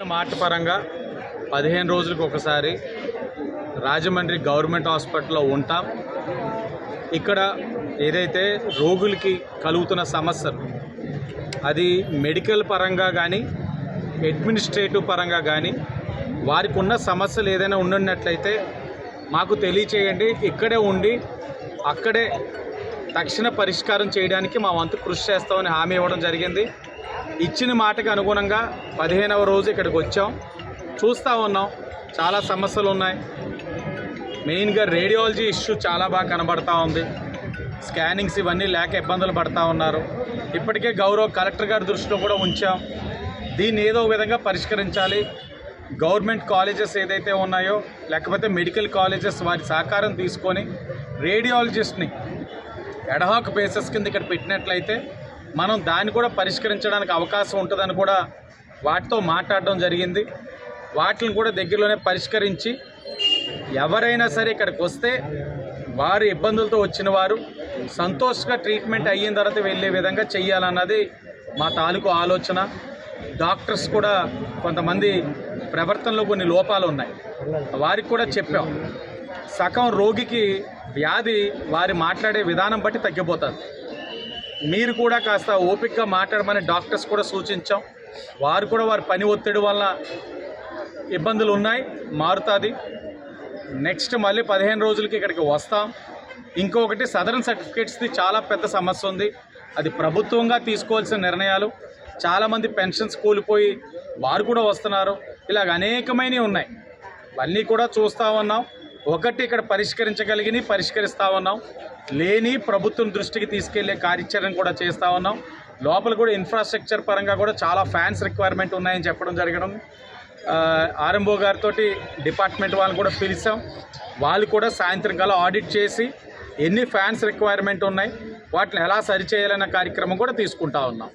మాట పరంగా పదిహేను రోజులకు ఒకసారి రాజమండ్రి గవర్నమెంట్ హాస్పిటల్లో ఉంటాం. ఇక్కడ ఏదైతే రోగులకి కలుగుతున్న సమస్యలు అది మెడికల్ పరంగా కానీ అడ్మినిస్ట్రేటివ్ పరంగా కానీ వారికి ఉన్న సమస్యలు ఏదైనా ఉండున్నట్లయితే మాకు తెలియచేయండి. ఇక్కడే ఉండి అక్కడే తక్షణ పరిష్కారం చేయడానికి మా వంతు కృషి చేస్తామని హామీ ఇవ్వడం జరిగింది. ఇచ్చిన మాటకు అనుగుణంగా పదిహేనవ రోజు ఇక్కడికి వచ్చాం. చూస్తూ ఉన్నాం. చాలా సమస్యలు ఉన్నాయి. మెయిన్గా రేడియాలజీ ఇష్యూ చాలా బాగా కనబడతా ఉంది. స్కానింగ్స్ ఇవన్నీ లేక ఇబ్బందులు పడతా ఉన్నారు. ఇప్పటికే గౌరవ కలెక్టర్ గారి దృష్టిలో కూడా ఉంచాం. దీన్ని ఏదో విధంగా పరిష్కరించాలి. గవర్నమెంట్ కాలేజెస్ ఏదైతే ఉన్నాయో లేకపోతే మెడికల్ కాలేజెస్ వారి సహకారం తీసుకొని రేడియాలజిస్ట్ని ఎడహాక్ బేసెస్ కింద ఇక్కడ పెట్టినట్లయితే మనం దాన్ని కూడా పరిష్కరించడానికి అవకాశం ఉంటుందని కూడా వాటితో మాట్లాడడం జరిగింది. వాటిని కూడా దగ్గరలోనే పరిష్కరించి ఎవరైనా సరే ఇక్కడికి వస్తే వారు ఇబ్బందులతో వచ్చిన వారు సంతోషంగా ట్రీట్మెంట్ అయిన తర్వాత వెళ్ళే విధంగా చెయ్యాలన్నది మా తాలూకు ఆలోచన. డాక్టర్స్ కూడా కొంతమంది ప్రవర్తనలో కొన్ని లోపాలు ఉన్నాయి. వారికి కూడా చెప్పాం. సగం రోగికి వ్యాధి వారి మాట్లాడే విధానం బట్టి తగ్గిపోతుంది మీరు కూడా కాస్త ఓపికగా మాట్లాడమని డాక్టర్స్ కూడా సూచించాం. వారు కూడా వారి పని ఒత్తిడి వల్ల ఇబ్బందులు ఉన్నాయి. మారుతుంది. నెక్స్ట్ మళ్ళీ పదిహేను రోజులకి ఇక్కడికి వస్తాం. ఇంకొకటి సదరన్ సర్టిఫికేట్స్ది చాలా పెద్ద సమస్య ఉంది. అది ప్రభుత్వంగా తీసుకోవాల్సిన నిర్ణయాలు. చాలామంది పెన్షన్స్ కూలిపోయి వారు కూడా వస్తున్నారు. ఇలాగ అనేకమైనవి ఉన్నాయి. ఇవన్నీ కూడా చూస్తూ ఉన్నాం. ఒకటి ఇక్కడ పరిష్కరించగలిగిన పరిష్కరిస్తూ ఉన్నాం. లేని ప్రభుత్వం దృష్టికి తీసుకెళ్ళే కార్యాచరణ కూడా చేస్తూ ఉన్నాం. లోపల కూడా ఇన్ఫ్రాస్ట్రక్చర్ పరంగా కూడా చాలా ఫ్యాన్స్ రిక్వైర్మెంట్ ఉన్నాయని చెప్పడం జరగడం. ఆర్ఎంఓ గారితో డిపార్ట్మెంట్ వాళ్ళని కూడా పిలిచాం. వాళ్ళు కూడా సాయంత్రం కల్లా ఆడిట్ చేసి ఎన్ని ఫ్యాన్స్ రిక్వైర్మెంట్ ఉన్నాయి వాటిని ఎలా సరిచేయాలన్న కార్యక్రమం కూడా తీసుకుంటా ఉన్నాం.